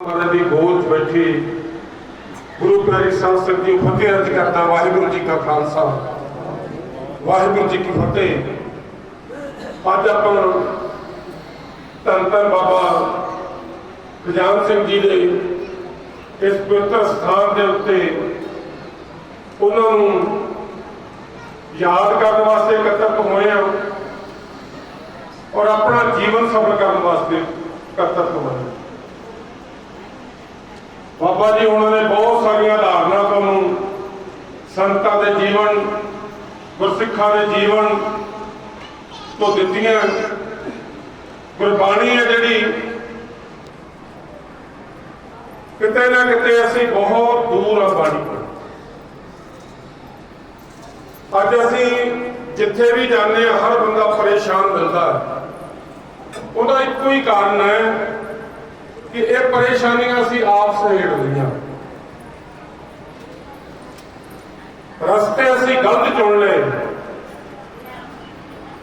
ਮਾਰੇ ਦੀ ਗੋਦ 'ਚ ਬੈਠੀ ਗੁਰੂ ਪਿਆਰੀ ਸੰਸਦ ਦੀ ਫਤਿਹ ਅਰਜ ਕਰਦਾ, ਵਾਹਿਗੁਰੂ ਜੀ ਕਾ ਖਾਲਸਾ। ਵਾਹਿਗੁਰੂ ਜੀ ਕੀ ਫਤਿਹ। ਅੱਜ ਆਪਾਂ ਧੰਨ ਧੰਨ ਬਾਬਾ ਖਜਾਨ ਸਿੰਘ ਜੀ ਦੇ ਇਸ ਪਵਿੱਤਰ ਸਥਾਨ ਦੇ ਉੱਤੇ ਉਹਨਾਂ ਨੂੰ ਯਾਦ ਕਰਨ ਵਾਸਤੇ ਇਕੱਤਰ ਹੋਏ ਹਾਂ ਔਰ ਆਪਣਾ ਜੀਵਨ ਸਫਲ ਕਰਨ ਵਾਸਤੇ ਇਕੱਤਰ ਹੋਏ ਹਾਂ। ਬਾਬਾ ਜੀ ਉਹਨਾਂ ਨੇ ਬਹੁਤ ਸਾਰੀਆਂ ਧਾਰਨਾ ਤੁਹਾਨੂੰ। ਸੰਤਾਂ ਦੇ ਜੀਵਨ, ਗੁਰਸਿੱਖਾਂ ਦੇ ਜੀਵਨ ਤੋਂ ਦਿੱਤੀਆਂ। ਗੁਰਬਾਣੀ ਹੈ ਜਿਹੜੀ। ਕਿਤੇ ਨਾ ਕਿਤੇ ਅਸੀਂ ਬਹੁਤ ਦੂਰ ਆ ਬਾਣੀ ਅੱਜ ਅਸੀਂ ਜਿੱਥੇ ਵੀ ਜਾਂਦੇ ਹਾਂ, ਹਰ ਬੰਦਾ ਪਰੇਸ਼ਾਨ ਮਿਲਦਾ ਹੈ। ਉਹਦਾ ਇੱਕੋ ਹੀ ਕਾਰਨ ਹੈ ਕਿ ਇਹ ਪਰੇਸ਼ਾਨੀਆਂ ਅਸੀਂ ਆਪ ਸਹੇੜ ਲਈਆਂ। ਰਸਤੇ ਅਸੀਂ ਗਲਤ ਚੁਣ ਲਏ।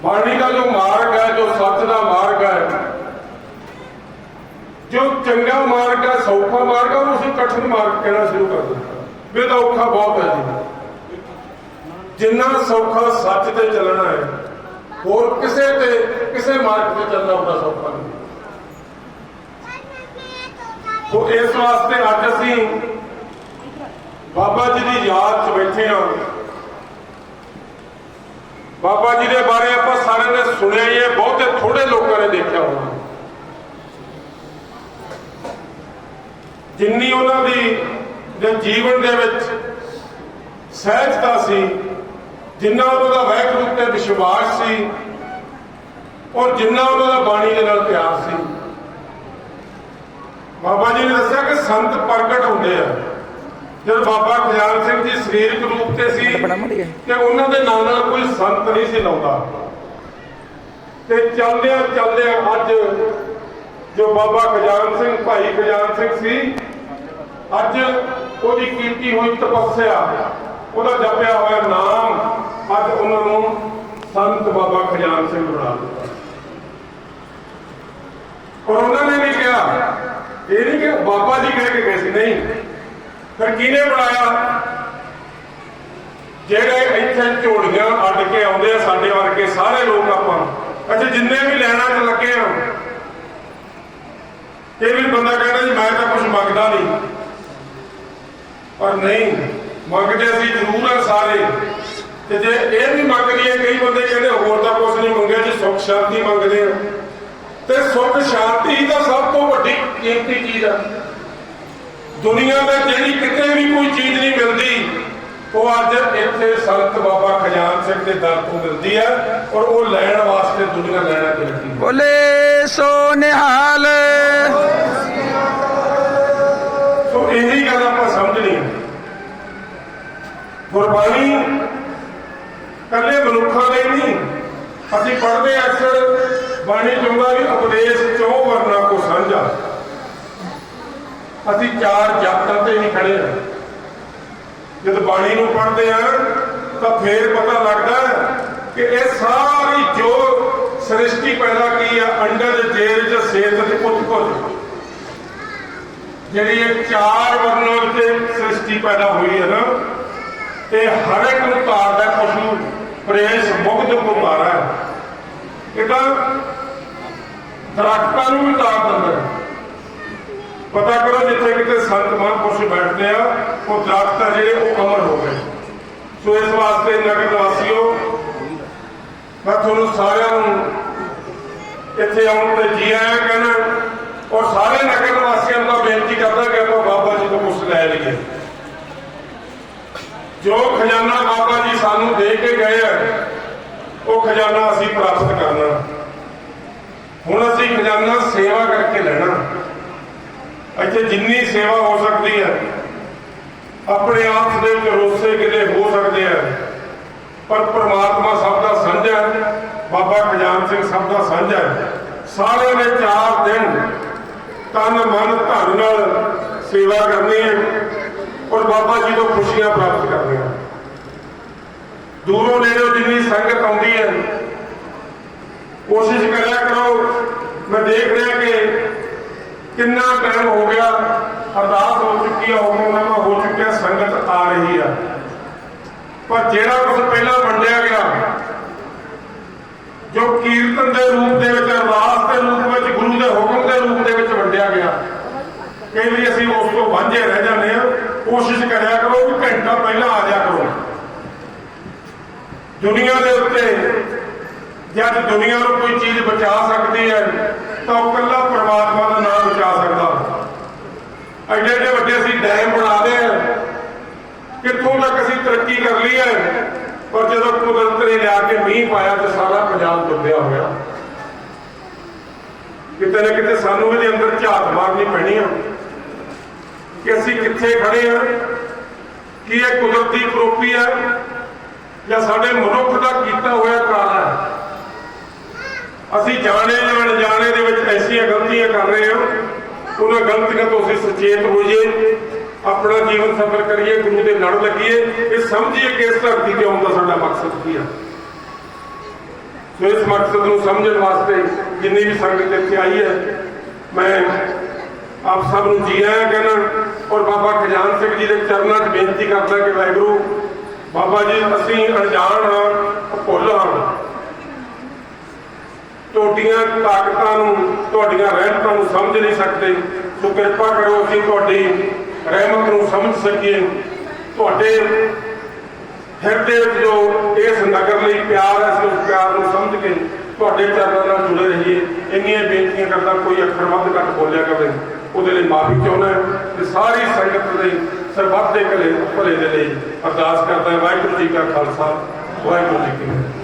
ਬਾਣੀ ਦਾ ਜੋ ਮਾਰਗ ਹੈ, ਜੋ ਸੱਚ ਦਾ ਮਾਰਗ ਹੈ, ਜੋ ਚੰਗਾ ਮਾਰਗ ਹੈ, ਸੌਖਾ ਮਾਰਗ ਹੈ, ਉਹਨੂੰ ਅਸੀਂ ਕਠਿਨ ਮਾਰਗ ਕਹਿਣਾ ਸ਼ੁਰੂ ਕਰ ਦਿੱਤਾ। ਵੀ ਇਹ ਤਾਂ ਔਖਾ ਬਹੁਤ ਹੈ ਜੀ। ਜਿੰਨਾ ਸੌਖਾ ਸੱਚ ਤੇ ਚੱਲਣਾ ਹੈ, ਹੋਰ ਕਿਸੇ ਤੇ, ਕਿਸੇ ਮਾਰਗ ਤੇ ਚੱਲਣਾ ਉਹਦਾ ਸੌਖਾ ਨਹੀਂ। ਉਹ ਇਸ ਵਾਸਤੇ ਅੱਜ ਅਸੀਂ ਬਾਬਾ ਜੀ ਦੀ ਯਾਦ 'ਚ ਬੈਠੇ ਹਾਂ। ਬਾਬਾ ਜੀ ਦੇ ਬਾਰੇ ਆਪਾਂ ਸਾਰਿਆਂ ਨੇ ਸੁਣਿਆ ਹੀ ਹੈ, ਬਹੁਤੇ ਥੋੜੇ ਲੋਕਾਂ ਨੇ ਦੇਖਿਆ ਹੋਣਾ। ਜਿੰਨੀ ਉਹਨਾਂ ਦੀ ਦੇ ਜੀਵਨ ਦੇ ਵਿੱਚ ਸਹਿਜਤਾ ਸੀ, ਜਿੰਨਾ ਉਹਨਾਂ ਦਾ ਵਹਿਗੁਰੂ ਤੇ ਵਿਸ਼ਵਾਸ ਸੀ, ਔਰ ਜਿੰਨਾ ਉਹਨਾਂ ਦਾ ਬਾਣੀ ਦੇ ਨਾਲ ਪਿਆਰ ਸੀ ਬਾਬਾ ਜੀ ਨੇ ਦੱਸਿਆ ਕਿ ਸੰਤ ਪ੍ਰਗਟ ਹੁੰਦੇ ਆ। ਜਦ ਬਾਬਾ ਖਿਆਲ ਸਿੰਘ ਜੀ ਸਰੀਰਕ ਰੂਪ ਤੇ ਸੀ ਤੇ ਉਹਨਾਂ ਦੇ ਨਾਂ ਨਾਲ ਕੋਈ ਸੰਤ ਨਹੀਂ ਸੀ ਲਾਉਂਦਾ। ਤੇ ਚੱਲਦਿਆਂ ਚੱਲਦਿਆਂ ਅੱਜ ਜੋ ਬਾਬਾ ਖਜਾਨ ਸਿੰਘ ਭਾਈ ਖਜਾਨ ਸਿੰਘ ਸੀ ਅੱਜ ਉਹਦੀ ਕੀਤੀ ਹੋਈ ਤਪੱਸਿਆ। ਉਹਦਾ ਜਪਿਆ ਹੋਇਆ ਨਾਮ ਅੱਜ ਉਹਨਾਂ ਨੂੰ ਸੰਤ ਬਾਬਾ ਖਜਾਨ ਸਿੰਘ ਬਣਾ ਦਿੱਤਾ। ਔਰ ਉਹਨਾਂ ਨੇ ਇਹ ਨਹੀਂ ਕਿ ਬਾਬਾ ਜੀ ਕਹਿ ਕੇ ਗਏ ਸੀ, ਨਹੀਂ। ਫਿਰ ਕਿਹਨੇ ਬਣਾਇਆ? ਜਿਹੜੇ ਇੱਥੇ ਝੋਲੀਆਂ ਅੱਡ ਕੇ ਆਉਂਦੇ ਆ ਸਾਡੇ ਵਰਗੇ, ਸਾਰੇ ਲੋਕ ਆਪਾਂ ਅੱਛਾ, ਜਿੰਨੇ ਵੀ ਲੈਣਾ ਚ ਲੱਗੇ ਆ, ਇਹ ਵੀ ਬੰਦਾ ਕਹਿੰਦਾ ਜੀ, ਮੈਂ ਤਾਂ ਕੁਝ ਮੰਗਦਾ ਨਹੀਂ। ਪਰ ਨਹੀਂ, ਮੰਗਦੇ ਅਸੀਂ ਜ਼ਰੂਰ ਆ ਸਾਰੇ। ਤੇ ਜੇ ਇਹ ਵੀ ਮੰਗ ਲਈਏ, ਕਈ ਬੰਦੇ ਕਹਿੰਦੇ ਹੋਰ ਤਾਂ ਕੁਝ ਨਹੀਂ ਮੰਗਿਆ, ਜੀ ਸੁੱਖ ਸ਼ਾਂਤੀ ਮੰਗਦੇ ਆ। ਤੇ ਸੁੱਖ ਸ਼ਾਂਤੀ ਦਾ ਸਭ ਤੋਂ ਵੱਡੀ ਕੀਮਤੀ ਚੀਜ਼ ਆ। ਦੁਨੀਆ ਵਿੱਚ ਜਿਹੜੀ ਕਿਤੇ ਵੀ ਕੋਈ ਚੀਜ਼ ਨਹੀਂ ਮਿਲਦੀ, ਉਹ ਅੱਜ ਇੱਥੇ ਸੰਤ ਬਾਬਾ ਖਜ਼ਾਨ ਸਿੰਘ ਦੇ ਦਰ ਤੋਂ ਮਿਲਦੀ ਹੈ ਔਰ ਉਹ ਲੈਣ ਵਾਸਤੇ ਦੁਨੀਆ ਲੈਣਾ ਚਾਹੀਦੀ ਬੋਲੇ ਸੋ ਨਿਹਾਲ ਸੋ ਇਹੀ ਗੱਲ ਆਪਾਂ ਸਮਝਣੀ ਹੈ ਗੁਰਬਾਣੀ ਕੱਲੇ ਮਨੁੱਖਾਂ ਲਈ ਨਹੀਂ ਅਸੀਂ ਪੜ੍ਹਦੇ ਹਾਂ ਅਕਸਰ ਬਾਣੀ ਚੁੰਗਾ ਵੀ ਉਪਦੇਸ਼ ਚੋਂ ਵਰਨਾ ਕੋ ਸਾਂਝਾ ਅਸੀਂ ਚਾਰ ਜਾਤਾਂ ਤੇ ਹੀ ਖੜੇ ਹਾਂ। ਜਦ ਬਾਣੀ ਨੂੰ ਪੜ੍ਹਦੇ ਹਾਂ ਤਾਂ ਫੇਰ ਪਤਾ ਲੱਗਦਾ ਕਿ ਇਹ ਸਾਰੀ ਜੋ ਸ੍ਰਿਸ਼ਟੀ ਪੈਦਾ ਕੀ ਆ ਅੰਡਰ ਜੇਰ ਚ ਸੇਤ ਤੇ ਪੁੱਤ ਕੁਝ ਜਿਹੜੀ ਇਹ ਚਾਰ ਵਰਨਾਂ ਵਿੱਚ ਸ੍ਰਿਸ਼ਟੀ ਪੈਦਾ ਹੋਈ ਹੈ ਨਾ, ਇਹ ਹਰ ਇੱਕ ਨੂੰ ਤਾਰਦਾ ਪਸ਼ੂ, ਪ੍ਰੇਸ਼ ਮੁਗਧ ਕੋ ਤਾਰਾ ਹੈ। ਇਹ ਤਾਂ ਦਰਖਤਾਂ ਨੂੰ ਵੀ ਤਾਰ ਦਿੰਦਾ ਹੈ। ਪਤਾ ਕਰੋ ਜਿੱਥੇ ਕਿਤੇ ਸੰਤ ਮਹਾਂਪੁਰਸ਼ ਬੈਠਦੇ ਆ, ਉਹ ਦਰਖਤ ਆ ਜਿਹੜੇ ਉਹ ਅਮਰ ਹੋ ਗਏ। ਸੋ ਇਸ ਵਾਸਤੇ ਨਗਰ ਵਾਸੀਓ, ਮੈਂ ਤੁਹਾਨੂੰ ਸਾਰਿਆਂ ਨੂੰ ਇੱਥੇ ਆਉਣ ਤੇ ਜੀ ਆਇਆਂ ਕਹਿਣਾ, ਔਰ ਸਾਰੇ ਨਗਰ ਵਾਸੀਆਂ ਨੂੰ ਤਾਂ ਬੇਨਤੀ ਕਰਦਾ ਕਿ ਆਪਾਂ ਬਾਬਾ ਜੀ ਤੋਂ ਕੁਝ ਲੈ ਲਈਏ। ਜੋ ਖਜ਼ਾਨਾ ਬਾਬਾ ਜੀ ਸਾਨੂੰ ਦੇ ਕੇ ਗਏ ਆ, ਉਹ ਖਜ਼ਾਨਾ ਅਸੀਂ ਪ੍ਰਾਪਤ ਕਰਨਾ। ਹੁਣ ਅਸੀਂ ਖਜ਼ਾਨਾ ਸੇਵਾ ਕਰਕੇ ਲੈਣਾ। ਇੱਥੇ ਜਿੰਨੀ ਸੇਵਾ ਹੋ ਸਕਦੀ ਹੈ, ਆਪਣੇ ਆਪ ਦੇ ਵਿੱਚ ਰੋਸੇ ਕਿਤੇ ਹੋ ਸਕਦੇ ਆ। ਪਰ ਪ੍ਰਮਾਤਮਾ ਸਭ ਦਾ ਸਾਂਝਾ ਹੈ, ਬਾਬਾ ਖਜ਼ਾਨ ਸਿੰਘ ਸਭ ਦਾ ਸਾਂਝਾ ਹੈ। ਸਾਰਿਆਂ ਨੇ ਚਾਰ ਦਿਨ ਤਨ ਮਨ ਧਨ ਨਾਲ ਸੇਵਾ ਕਰਨੀ ਹੈ ਔਰ ਬਾਬਾ ਜੀ ਤੋਂ ਖੁਸ਼ੀਆਂ ਪ੍ਰਾਪਤ ਕਰਨੀਆਂ। ਦੂਰੋਂ ਨੇੜੋਂ ਜਿੰਨੀ ਸੰਗਤ ਆਉਂਦੀ ਹੈ, ਕੋਸ਼ਿਸ਼ ਕਰਿਆ ਕਰੋ। ਮੈਂ ਦੇਖ ਰਿਹਾ ਕਿ ਕਿੰਨਾ ਟਾਈਮ ਹੋ ਗਿਆ, ਅਰਦਾਸ ਹੋ ਚੁੱਕੀ ਆ ਹੁਕਮਨਾਮਾ ਹੋ ਚੁੱਕਿਆ ਸੰਗਤ ਆ ਰਹੀ ਆ। ਪਰ ਜਿਹੜਾ ਕੁਝ ਪਹਿਲਾਂ ਵੰਡਿਆ ਗਿਆ, ਜੋ ਕੀਰਤਨ ਦੇ ਰੂਪ ਦੇ ਵਿੱਚ, ਅਰਦਾਸ ਦੇ ਰੂਪ ਵਿੱਚ, ਗੁਰੂ ਦੇ ਹੁਕਮ ਦੇ ਰੂਪ ਦੇ ਵਿੱਚ ਵੰਡਿਆ ਗਿਆ, ਕਈ ਵਾਰੀ ਅਸੀਂ ਉਸ ਤੋਂ ਵਾਂਝੇ ਰਹਿ ਜਾਂਦੇ ਆ ਕੋਸ਼ਿਸ਼ ਕਰਿਆ ਕਰੋ ਕਿ ਘੰਟਾ ਪਹਿਲਾਂ ਆ ਜਾ ਕਰੋ। ਦੁਨੀਆ ਦੇ ਉੱਤੇ ਜਦ ਦੁਨੀਆ ਨੂੰ ਕੋਈ ਚੀਜ਼ ਬਚਾ ਸਕਦੀ ਹੈ, ਤਾਂ ਉਹ ਇਕੱਲਾ ਪਰਮਾਤਮਾ ਦਾ ਨਾਮ ਐਡੇ ਐਡੇ ਵੱਡੇ ਅਸੀਂ ਡੈਮ ਬਣਾ ਲਏ ਆ। ਕਿੱਥੋਂ ਤੱਕ ਅਸੀਂ ਤਰੱਕੀ ਕਰ ਲਈ ਹੈ? ਪਰ ਜਦੋਂ ਕੁਦਰਤ ਨੇ ਲਿਆ ਕੇ ਮੀਂਹ ਪਾਇਆ ਤੇ ਸਾਰਾ ਪੰਜਾਬ ਡੁੱਬਿਆ ਹੋਇਆ। ਕਿਤੇ ਨਾ ਕਿਤੇ ਸਾਨੂੰ ਇਹਦੇ ਅੰਦਰ ਝਾਤ ਮਾਰਨੀ ਪੈਣੀ ਆ। ਕਿ ਅਸੀਂ ਕਿੱਥੇ ਖੜੇ ਆ? ਕੀ ਇਹ ਕੁਦਰਤੀ ਕਰੋਪੀ ਹੈ ਜਾਂ ਸਾਡੇ ਮਨੁੱਖ ਦਾ ਕੀਤਾ ਹੋਇਆ ਕਾਲ ਹੈ ਅਸੀਂ ਜਾਣੇ ਜਾਣ ਜਾਣੇ ਦੇ ਵਿੱਚ ਐਸੀਆਂ ਗਲਤੀਆਂ ਕਰ ਰਹੇ ਹਾਂ ਉਹਨਾਂ ਗਲਤੀਆਂ ਤੋਂ ਅਸੀਂ ਸੁਚੇਤ ਹੋਈਏ, ਆਪਣਾ ਜੀਵਨ ਸਫਰ ਕਰੀਏ ਗੁਰੂ ਦੇ ਲੜ ਲੱਗੀਏ। ਇਹ ਸਮਝੀਏ ਕਿ ਇਸ ਧਰਤੀ ਤੇ ਆਉਣ ਦਾ ਸਾਡਾ ਮਕਸਦ ਕੀ ਆ। ਸੋ ਇਸ ਮਕਸਦ ਨੂੰ ਸਮਝਣ ਵਾਸਤੇ ਜਿੰਨੀ ਵੀ ਸੰਗਤ ਇੱਥੇ ਆਈ ਹੈ, ਮੈਂ ਆਪ ਸਭ ਨੂੰ ਜੀ ਆਇਆਂ ਕਹਿਣਾ ਔਰ ਬਾਬਾ ਖਜਾਨ ਸਿੰਘ ਜੀ ਦੇ ਚਰਨਾਂ 'ਚ ਬੇਨਤੀ ਕਰਦਾ ਕਿ ਵਾਹਿਗੁਰੂ, ਬਾਬਾ ਜੀ, ਅਸੀਂ ਅਣਜਾਣ ਹਾਂ ਭੁੱਲ ਹਾਂ। ਤੁਹਾਡੀਆਂ ਤਾਕਤਾਂ ਨੂੰ, ਤੁਹਾਡੀਆਂ ਰਹਿਮਤਾਂ ਨੂੰ ਸਮਝ ਨਹੀਂ ਸਕਦੇ। ਸੋ ਕਿਰਪਾ ਕਰੋ ਅਸੀਂ ਤੁਹਾਡੀ ਰਹਿਮਤ ਨੂੰ ਸਮਝ ਸਕੀਏ। ਤੁਹਾਡੇ ਹਿਰਦੇ ਵਿੱਚ ਜੋ ਇਸ ਨਗਰ ਲਈ ਪਿਆਰ ਹੈ, ਅਸੀਂ ਉਸ ਪਿਆਰ ਨੂੰ ਸਮਝ ਕੇ ਤੁਹਾਡੇ ਚਰਨਾਂ ਨਾਲ ਜੁੜੇ ਰਹੀਏ। ਇੰਨੀਆਂ ਬੇਨਤੀਆਂ ਕਰਦਾ ਕੋਈ ਅੱਖਰ ਵੱਧ ਘੱਟ ਬੋਲਿਆ ਕਰੇ ਉਹਦੇ ਲਈ ਮਾਫੀ ਚਾਹੁੰਦਾ ਤੇ ਸਾਰੀ ਸੰਗਤ ਦੇ ਸਰਬੱਤ ਦੇ ਭਲੇ ਭਲੇ ਦੇ ਲਈ ਅਰਦਾਸ ਕਰਦਾ ਵਾਹਿਗੁਰੂ ਜੀ ਕਾ ਖਾਲਸਾ, ਵਾਹਿਗੁਰੂ ਜੀ ਕੀ ਫਤਿਹ।